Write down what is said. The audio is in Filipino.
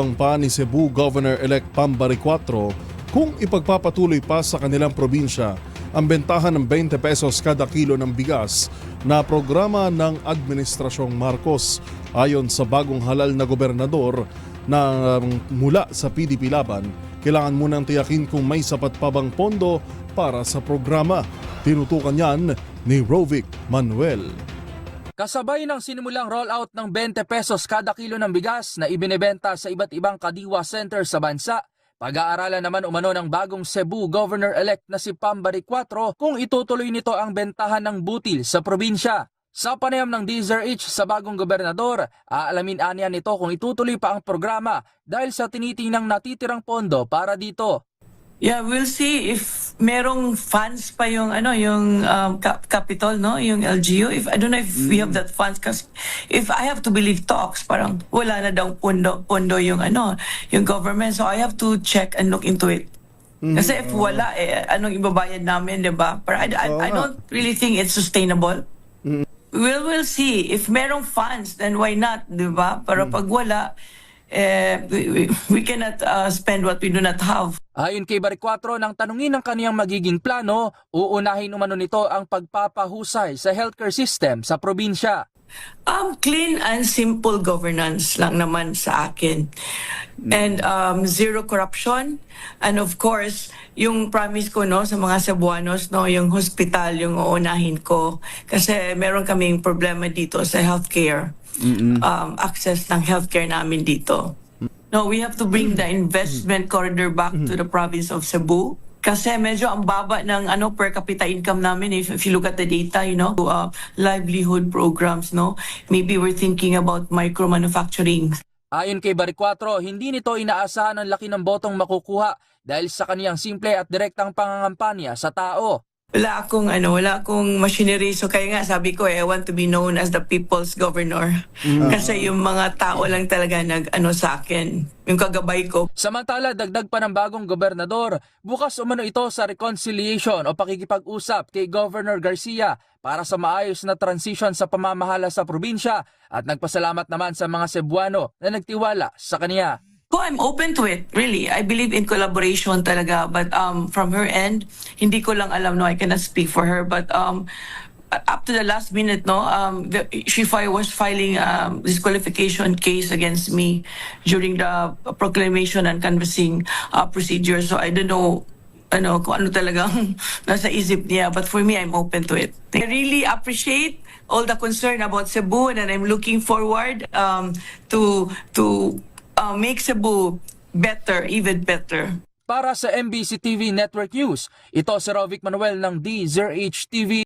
Niyayabang pa ni Cebu Governor-elect Pambari 4 kung ipagpapatuloy pa sa kanilang probinsya ang bentahan ng 20 pesos kada kilo ng bigas na programa ng Administrasyong Marcos ayon sa bagong halal na gobernador na um, mula sa PDP Laban kailangan munang tiyakin kung may sapat pa bang pondo para sa programa. Tinutukan yan ni Rovic Manuel. Kasabay ng sinimulang rollout ng 20 pesos kada kilo ng bigas na ibinebenta sa iba't ibang kadiwa center sa bansa, pag-aaralan naman umano ng bagong Cebu Governor-elect na si Pambari 4 kung itutuloy nito ang bentahan ng butil sa probinsya. Sa panayam ng DZRH sa bagong gobernador, aalamin aniya nito kung itutuloy pa ang programa dahil sa tinitinang natitirang pondo para dito. Yeah, we'll see if merong funds pa yung ano yung um, cap- capital no? Yung LGU if I don't know if we have that funds kasi if I have to believe talks parang wala na daw pondo pondo yung ano yung government. So I have to check and look into it. Kasi if wala eh anong ibabayad namin 'di ba? But I, I, Oo I don't really think it's sustainable. We'll, we'll see. If merong funds, then why not, di ba? Pero pag wala, eh, we, we, cannot uh, spend what we do not have. Ayon kay Baricuatro, nang tanungin ng kaniyang magiging plano, uunahin umano nito ang pagpapahusay sa healthcare system sa probinsya. Um, clean and simple governance lang naman sa akin. And um, zero corruption. And of course, yung promise ko no sa mga Cebuanos, no, yung hospital yung uunahin ko. Kasi meron kaming problema dito sa healthcare. Um, access ng healthcare namin dito. No, we have to bring the investment corridor back to the province of Cebu. Kasi medyo ang baba ng ano per capita income namin if, if you look at the data, you know, uh, livelihood programs, no. Maybe we're thinking about micro manufacturing. Ayon kay Baricuatro, hindi nito inaasahan ang laki ng botong makukuha dahil sa kaniyang simple at direktang pangangampanya sa tao. Wala akong ano, wala akong machinery. So kaya nga sabi ko eh, I want to be known as the people's governor. Kasi yung mga tao lang talaga nag ano sa akin, yung kagabay ko. Samantala, dagdag pa ng bagong gobernador, bukas umano ito sa reconciliation o pakikipag-usap kay Governor Garcia para sa maayos na transition sa pamamahala sa probinsya at nagpasalamat naman sa mga Cebuano na nagtiwala sa kaniya. Oh, I'm open to it, really. I believe in collaboration talaga. But um, from her end, hindi ko lang alam, no, I cannot speak for her. But um, up to the last minute, no, um, the, she fi- was filing um, disqualification case against me during the proclamation and canvassing uh, procedure. So I don't know ano, kung ano talagang nasa isip niya. But for me, I'm open to it. I really appreciate all the concern about Cebu and I'm looking forward um, to to uh, make Cebu better, even better. Para sa MBC TV Network News, ito si Rovic Manuel ng DZRH TV.